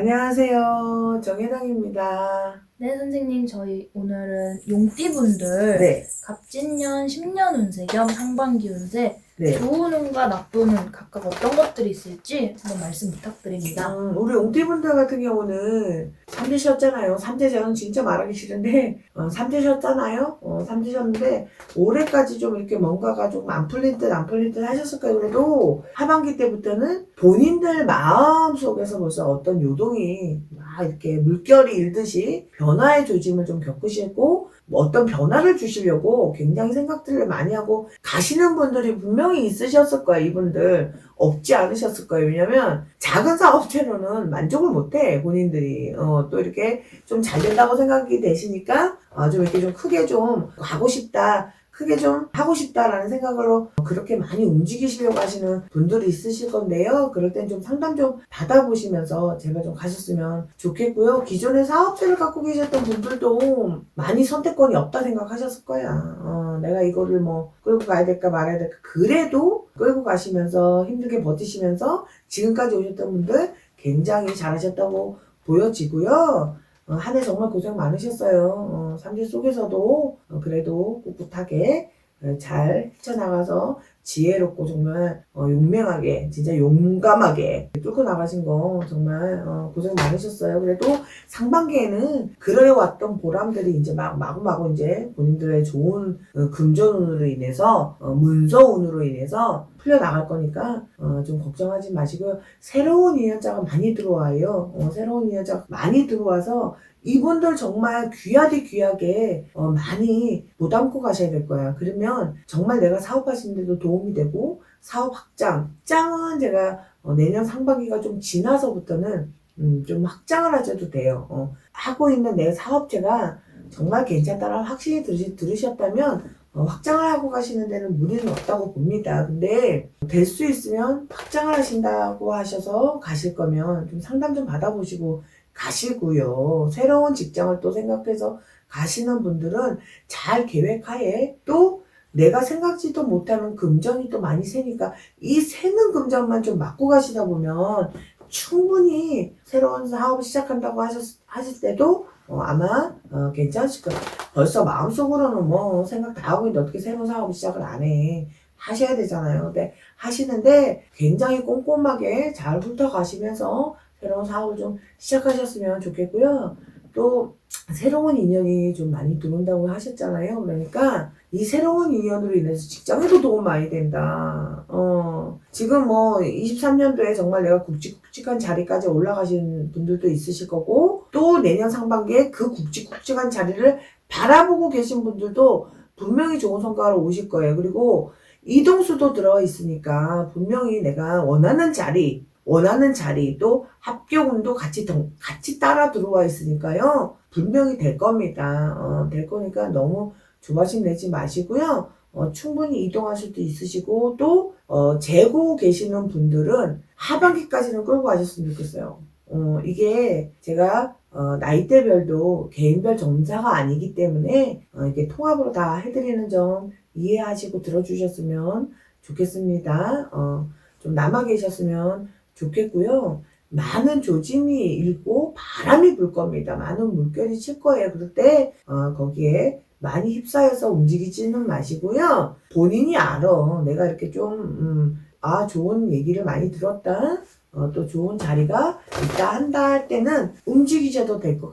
안녕하세요. 정혜당입니다. 네, 선생님, 저희 오늘은 용띠분들 네. 갑진년 10년 운세 겸 상반기 운세 네. 좋은 운과 나쁜 운 각각 어떤 것들이 있을지 한번 말씀 부탁드립니다. 음, 우리 옹띠분들 같은 경우는 삼재 쉬었잖아요. 삼재 저는 진짜 말하기 싫은데 어, 삼재 쉬었잖아요. 어, 삼재 쉬었는데 올해까지 좀 이렇게 뭔가가 좀 안 풀릴 듯안 풀릴 듯 하셨을 거예요. 그래도 하반기 때부터는 본인들 마음 속에서 벌써 어떤 요동이 막 이렇게 물결이 일듯이 변화의 조짐을 좀 겪으시고 뭐 어떤 변화를 주시려고 굉장히 생각들을 많이 하고 가시는 분들이 분명히 있으셨을 거예요. 이분들 없지 않으셨을 거예요. 왜냐면 작은 사업체로는 만족을 못해 본인들이 어, 또 이렇게 좀 잘 된다고 생각이 되시니까 어, 좀 이렇게 좀 크게 좀 가고 싶다. 크게 좀 하고 싶다라는 생각으로 그렇게 많이 움직이시려고 하시는 분들이 있으실 건데요. 그럴 땐 좀 상담 좀 받아보시면서 제발 좀 가셨으면 좋겠고요. 기존에 사업체를 갖고 계셨던 분들도 많이 선택권이 없다 생각하셨을 거야. 어, 내가 이거를 뭐 끌고 가야 될까 말아야 될까. 그래도 끌고 가시면서 힘들게 버티시면서 지금까지 오셨던 분들 굉장히 잘하셨다고 보여지고요. 어, 한해 정말 고생 많으셨어요. 어, 삼재 속에서도 어, 그래도 꿋꿋하게 어, 잘 헤쳐나가서 지혜롭고 정말 어, 용맹하게 진짜 용감하게 뚫고 나가신 거 정말 어, 고생 많으셨어요. 그래도 상반기에는 그래왔던 보람들이 이제 막 마구마구 이제 본인들의 좋은 어, 금전운으로 인해서 어, 문서운으로 인해서 풀려나갈 거니까 어, 좀 걱정하지 마시고요. 새로운 이여자가 많이 들어와요. 어, 새로운 이여자가 많이 들어와서 이분들 정말 귀하디 귀하게 어, 많이 못 안고 가셔야 될 거야. 그러면 정말 내가 사업하시는데도 도움이 되고 사업 확장, 확장은 제가 어, 내년 상반기가 좀 지나서부터는 음, 좀 확장을 하셔도 돼요. 어, 하고 있는 내 사업체가 정말 괜찮다라는 확신이 들으시, 들으 셨다면 어, 확장을 하고 가시는 데는 무리는 없다고 봅니다. 근데 될 수 있으면 확장을 하신다고 하셔서 가실 거면 좀 상담 좀 받아보시고 가시고요. 새로운 직장을 또 생각해서 가시는 분들은 잘 계획하에 또 내가 생각지도 못하는 금전이 또 많이 새니까 이 새는 금전만 좀 막고 가시다 보면 충분히 새로운 사업을 시작한다고 하셨, 하실 때도 어, 아마 어, 괜찮으실 거예요. 벌써 마음속으로는 뭐 생각 다 하고 있는데 어떻게 새로운 사업을 시작을 안 해. 하셔야 되잖아요. 근데 하시는데 굉장히 꼼꼼하게 잘 훑어가시면서 새로운 사업을 좀 시작하셨으면 좋겠고요. 또 새로운 인연이 좀 많이 들어온다고 하셨잖아요. 그러니까 이 새로운 인연으로 인해서 직장에도 도움 많이 된다. 어, 지금 뭐 23년도에 정말 내가 굵직굵직한 자리까지 올라가신 분들도 있으실 거고 또 내년 상반기에 그 굵직굵직한 자리를 바라보고 계신 분들도 분명히 좋은 성과를 오실 거예요. 그리고 이동수도 들어가 있으니까 분명히 내가 원하는 자리, 원하는 자리 또 합격운도 같이 동, 같이 따라 들어와 있으니까요. 분명히 될 겁니다. 어, 될 거니까 너무 조바심 내지 마시고요. 어, 충분히 이동할 수도 있으시고 또 어, 재고 계시는 분들은 하반기까지는 끌고 가셨으면 좋겠어요. 어, 이게 제가 어, 나이대별도 개인별 점사가 아니기 때문에 어, 이게 통합으로 다 해드리는 점 이해하시고 들어주셨으면 좋겠습니다. 어, 좀 남아 계셨으면 좋겠고요. 많은 조짐이 일고 바람이 불 겁니다. 많은 물결이 칠 거예요. 그럴 때 어, 거기에 많이 휩싸여서 움직이지는 마시고요. 본인이 알아. 내가 이렇게 좀, 음, 아, 좋은 얘기를 많이 들었다. 어, 또 좋은 자리가 있다 한다 할 때는 움직이셔도 될 것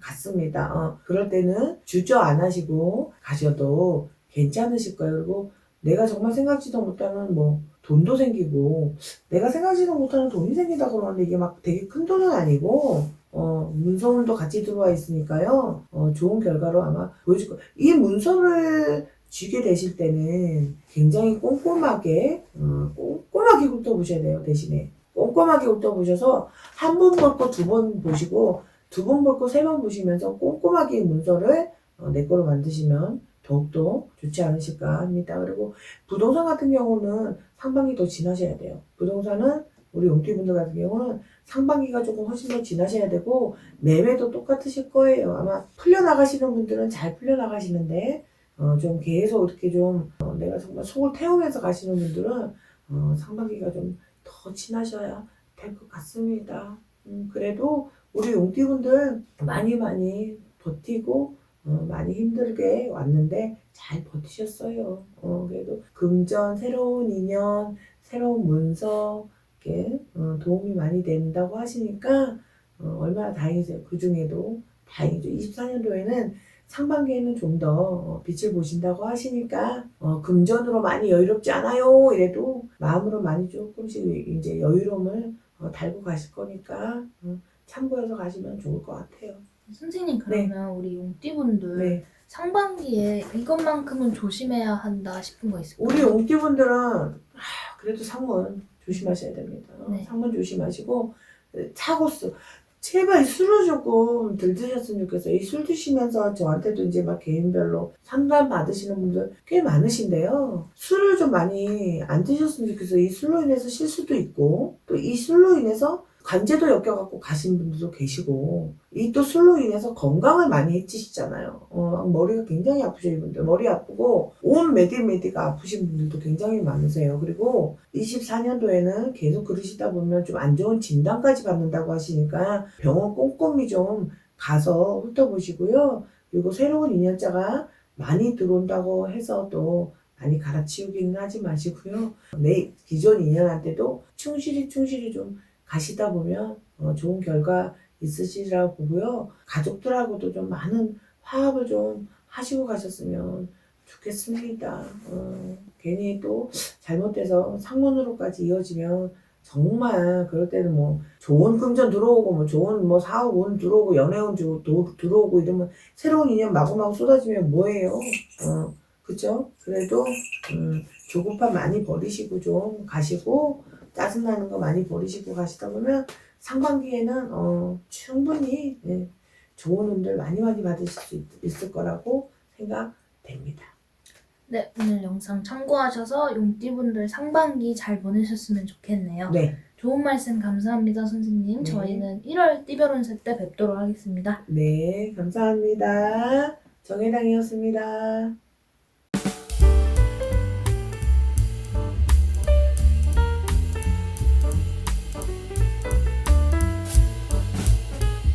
같습니다. 어, 그럴 때는 주저 안 하시고 가셔도 괜찮으실 거예요. 그리고 내가 정말 생각지도 못하는 뭐 돈도 생기고 내가 생각지도 못하는 돈이 생긴다 그러는데 이게 막 되게 큰 돈은 아니고 어, 문서운도 같이 들어와 있으니까요. 어, 좋은 결과로 아마 보여줄 거예요. 이 문서를 쥐게 되실 때는 굉장히 꼼꼼하게 어, 꼼꼼하게 훑어보셔야 돼요. 대신에 꼼꼼하게 훑어보셔서 한 번 볼 거 두 번 보시고 두 번 볼 거 세 번 보시면서 꼼꼼하게 이 문서를 어, 내 거로 만드시면 더욱더 좋지 않으실까 합니다. 그리고 부동산 같은 경우는 상반기 더 지나셔야 돼요. 부동산은 우리 용띠분들 같은 경우는 상반기가 조금 훨씬 더 지나셔야 되고 매매도 똑같으실 거예요. 아마 풀려나가시는 분들은 잘 풀려나가시는데 어, 좀 계속 이렇게 좀 어, 내가 정말 속을 태우면서 가시는 분들은 어, 상반기가 좀 더 지나셔야 될 것 같습니다. 음, 그래도 우리 용띠분들 많이 많이 버티고 어, 많이 힘들게 왔는데 잘 버티셨어요. 어, 그래도 금전, 새로운 인연, 새로운 문서 이렇게 어, 도움이 많이 된다고 하시니까 어, 얼마나 다행이세요. 그 중에도 다행이죠. 24년도에는 상반기에는 좀 더 빛을 보신다고 하시니까 어, 금전으로 많이 여유롭지 않아요. 이래도 마음으로 많이 조금씩 이제 여유로움을 어, 달고 가실 거니까 어, 참고해서 가시면 좋을 것 같아요. 선생님 그러면 우리 용띠분들 네. 상반기에 이것만큼은 조심해야 한다 싶은 거 있을까요? 우리 옹띠분들은 하, 그래도 상문 조심하셔야 됩니다. 네. 상문 조심하시고 차고수 제발 술을 조금 덜 드셨으면 좋겠어요. 이 술 드시면서 저한테도 이제 막 개인별로 상담 받으시는 분들 꽤 많으신데요. 술을 좀 많이 안 드셨으면 좋겠어요. 이 술로 인해서 실수도 있고 또 이 술로 인해서 관제도 엮여갖고 가신 분들도 계시고 이 또 술로 인해서 건강을 많이 해치시잖아요. 어, 머리가 굉장히 아프셔 이분들 머리 아프고 온 메디메디가 아프신 분들도 굉장히 많으세요. 그리고 24년도에는 계속 그러시다 보면 좀 안 좋은 진단까지 받는다고 하시니까 병원 꼼꼼히 좀 가서 훑어보시고요. 그리고 새로운 인연자가 많이 들어온다고 해서 또 많이 갈아치우기는 하지 마시고요. 내 기존 인연한테도 충실히 충실히 좀 가시다 보면 어, 좋은 결과 있으시리라고 보고요. 가족들하고도 좀 많은 화합을 좀 하시고 가셨으면 좋겠습니다. 어, 괜히 또 잘못돼서 상문으로까지 이어지면 정말 그럴 때는 뭐 좋은 금전 들어오고 뭐 좋은 뭐 사업 운 들어오고 연애운 들어오고 이러면 새로운 인연 마구마구 쏟아지면 뭐예요? 어, 그죠? 그래도 음, 조급함 많이 버리시고 좀 가시고 짜증나는 거 많이 버리시고 가시다 보면 상반기에는 어, 충분히 예, 좋은 운들 많이 많이 받으실 수 있, 있을 거라고 생각됩니다. 네, 오늘 영상 참고하셔서 용띠분들 상반기 잘 보내셨으면 좋겠네요. 네, 좋은 말씀 감사합니다, 선생님. 네. 저희는 1월 띠별 운세 때 뵙도록 하겠습니다. 네, 감사합니다. 정혜당이었습니다.